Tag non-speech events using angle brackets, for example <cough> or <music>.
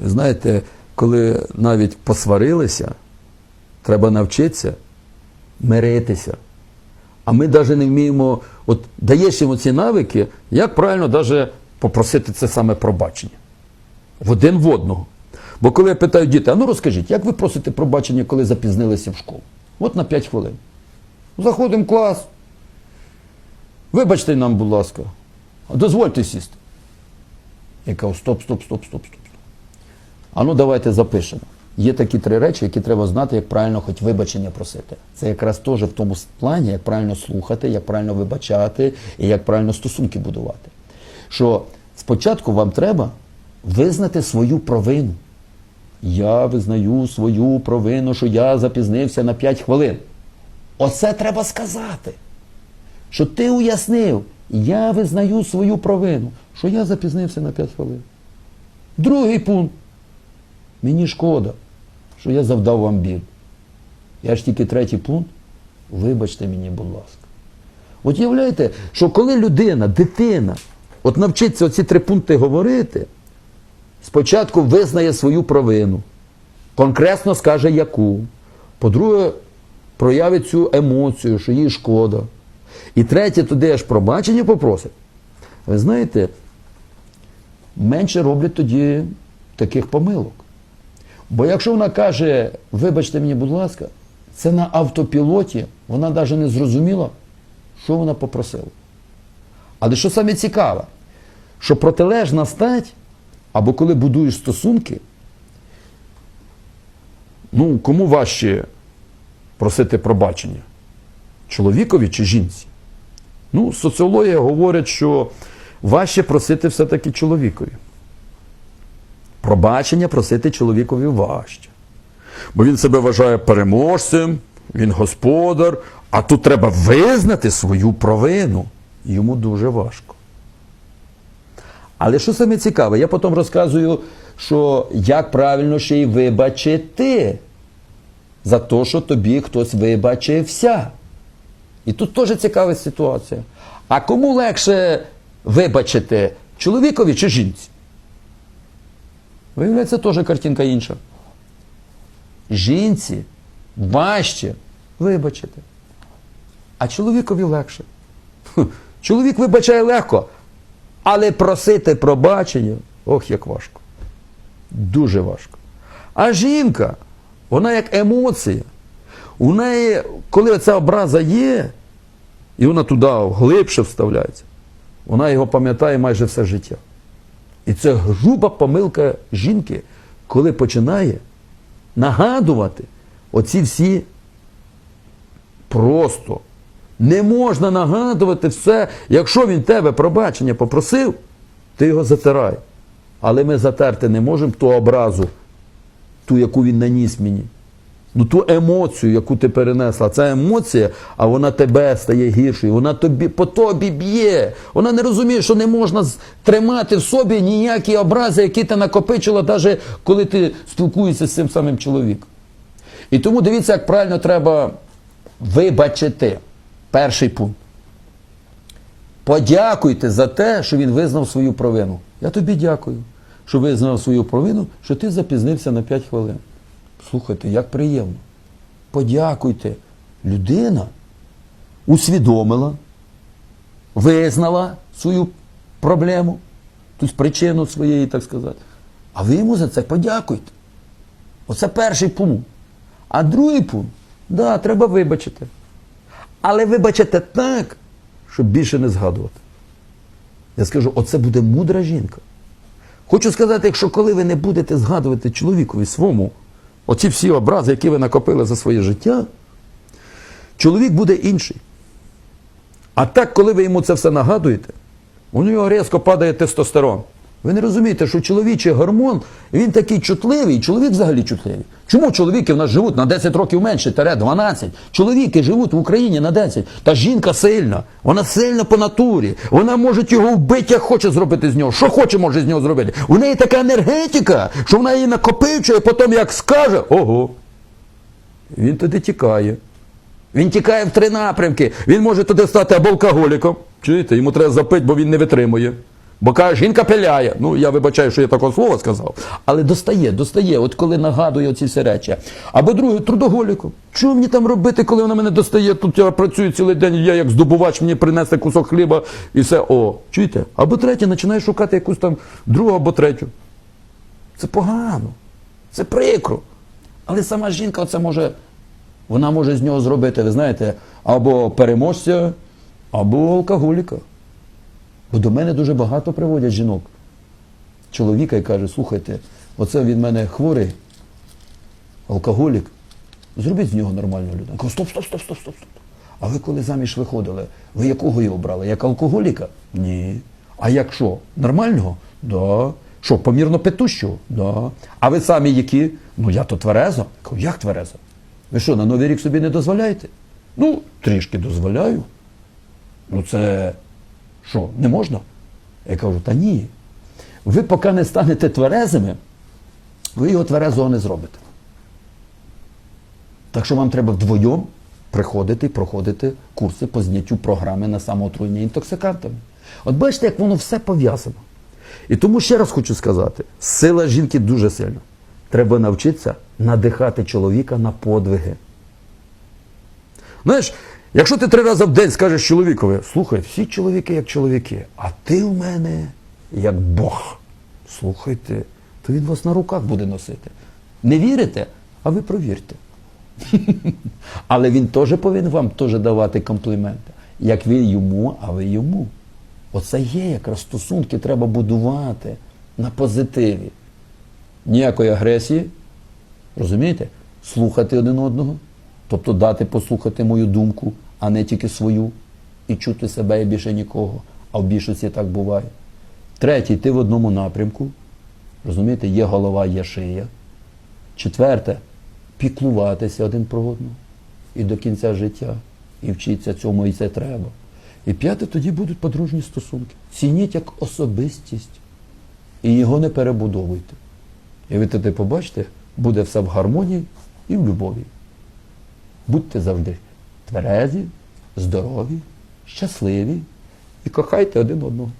Знаєте, коли навіть посварилися, треба навчитися миритися. А ми навіть не вміємо, от даєш йому ці навики, як правильно навіть попросити це саме пробачення. В один в одного. Бо коли я питаю діти, а ну розкажіть, як ви просите пробачення, коли запізнилися в школу? От на 5 хвилин. Заходимо в клас. Вибачте нам, будь ласка, дозвольте сісти. Я кажу, стоп, стоп, стоп, стоп, стоп. А ну давайте запишемо. Є такі три речі, які треба знати, як правильно хоч вибачення просити. Це якраз теж в тому плані, як правильно слухати, як правильно вибачати і як правильно стосунки будувати. Що спочатку вам треба визнати свою провину. Я визнаю свою провину, що я запізнився на 5 хвилин. Оце треба сказати. Що ти уяснив, я визнаю свою провину, що я запізнився на 5 хвилин. Другий пункт. Мені шкода, що я завдав вам біль. Я ж тільки третій пункт. Вибачте мені, будь ласка. От уявляєте, що коли людина, дитина, от навчиться оці три пункти говорити, спочатку визнає свою провину, конкретно скаже яку. По-друге, проявить цю емоцію, що їй шкода. І третє, туди аж пробачення попросить. Ви знаєте, менше роблять тоді таких помилок. Бо якщо вона каже, вибачте мені, будь ласка, це на автопілоті, вона навіть не зрозуміла, що вона попросила. Але що саме цікаве, що протилежна стать, або коли будуєш стосунки, ну, кому важче просити пробачення? Чоловікові чи жінці? Ну, соціологія говорить, що важче просити все-таки чоловікові. Пробачення просити чоловікові важче. Бо він себе вважає переможцем, він господар, а тут треба визнати свою провину. Йому дуже важко. Але що саме цікаве, я потім розказую, що як правильно ще й вибачити за те, що тобі хтось вибачився. І тут теж цікава ситуація. А кому легше вибачити чоловікові чи жінці? Виявляється, теж картинка інша. Жінці важче вибачити, а чоловікові легше. Чоловік вибачає легко, але просити пробачення, ох, як важко. Дуже важко. А жінка, вона як емоція. У неї, коли ця образа є, і вона туди глибше вставляється, вона його пам'ятає майже все життя. І це груба помилка жінки, коли починає нагадувати оці всі просто. Не можна нагадувати все, якщо він тебе пробачення попросив, ти його затирай. Але ми затерти не можемо ту образу, ту, яку він наніс мені. Ну ту емоцію, яку ти перенесла, ця емоція, а вона тебе стає гіршою, вона тобі по тобі б'є. Вона не розуміє, що не можна тримати в собі ніякі образи, які ти накопичила, навіть коли ти спілкуєшся з цим самим чоловіком. І тому дивіться, як правильно треба вибачити. Перший пункт. Подякуйте за те, що він визнав свою провину. Я тобі дякую, що визнав свою провину, що ти запізнився на 5 хвилин. Слухайте, як приємно. Подякуйте. Людина усвідомила, визнала свою проблему, тобто причину своєї, так сказати. А ви йому за це подякуйте. Оце перший пункт. А другий пункт, да, треба вибачити. Але вибачите так, щоб більше не згадувати. Я скажу, оце буде мудра жінка. Хочу сказати, якщо коли ви не будете згадувати чоловікові своєму, оці всі образи, які ви накопили за своє життя, чоловік буде інший. А так, коли ви йому це все нагадуєте, у нього різко падає тестостерон. Ви не розумієте, що чоловічий гормон, він такий чутливий, чоловік взагалі чутливий. Чому чоловіки в нас живуть на 10 років менше, тере 12? Чоловіки живуть в Україні на 10. Та жінка сильна, вона сильна по натурі. Вона може його вбити, як хоче зробити з нього. Що хоче, може з нього зробити. У неї така енергетика, що вона її накопичує, потім як скаже, ого. Він туди тікає. Він тікає в три напрямки. Він може туди стати або алкоголіком. Чуєте, йому треба запити, бо він не витримує. Бо каже, жінка пиляє. Ну, я вибачаю, що я такого слова сказав. Але достає, достає, от коли нагадує ці всі речі. Або друге, трудоголіком. Що мені там робити, коли вона мене достає? Тут я працюю цілий день, я як здобувач, мені принесе кусок хліба і все. О, чуєте? Або третє, починає шукати якусь там другу або третю. Це погано, це прикро. Але сама жінка це може, вона може з нього зробити, ви знаєте, або переможця, або алкоголіка. Бо до мене дуже багато приводять жінок. Чоловіка і каже, слухайте, оце він мене хворий, алкоголік. Зробіть з нього нормальну людину. Я кажу, стоп, стоп, стоп, стоп, стоп, стоп. А ви коли заміж виходили, ви якого його брали? Як алкоголіка? Ні. А як що? Нормального? Да. Що, помірно петущого? Да. А ви самі які? Ну я то тверезо. Я кажу, як тверезо? Ви що, на Новий рік собі не дозволяєте? Ну, трішки дозволяю. Ну це що, не можна? Я кажу, та ні. Ви поки не станете тверезими, ви його тверезого не зробите. Так що вам треба вдвоєм приходити і проходити курси по зняттю програми на самоотруєння інтоксикантами. От бачите, як воно все пов'язано. І тому ще раз хочу сказати: сила жінки дуже сильна. Треба навчитися надихати чоловіка на подвиги. Знаєш, якщо ти три рази в день скажеш чоловікові, слухай, всі чоловіки як чоловіки, а ти в мене як Бог. Слухайте, то він вас на руках буде носити. Не вірите? А ви провірте. <laughs> Але він теж повинен вам теж давати компліменти. Як ви йому, а ви йому. Оце є якраз стосунки треба будувати на позитиві. Ніякої агресії, розумієте? Слухати один одного, тобто дати послухати мою думку, а не тільки свою, і чути себе і більше нікого. А в більшості так буває. Третє, йти в одному напрямку. Розумієте, є голова, є шия. Четверте, піклуватися один про одного і до кінця життя. І вчитися цьому, і це треба. І п'яте, тоді будуть подружні стосунки. Цініть як особистість і його не перебудовуйте. І ви тоді побачите, буде все в гармонії і в любові. Будьте завжди тверезі, здорові, щасливі і кохайте один одного.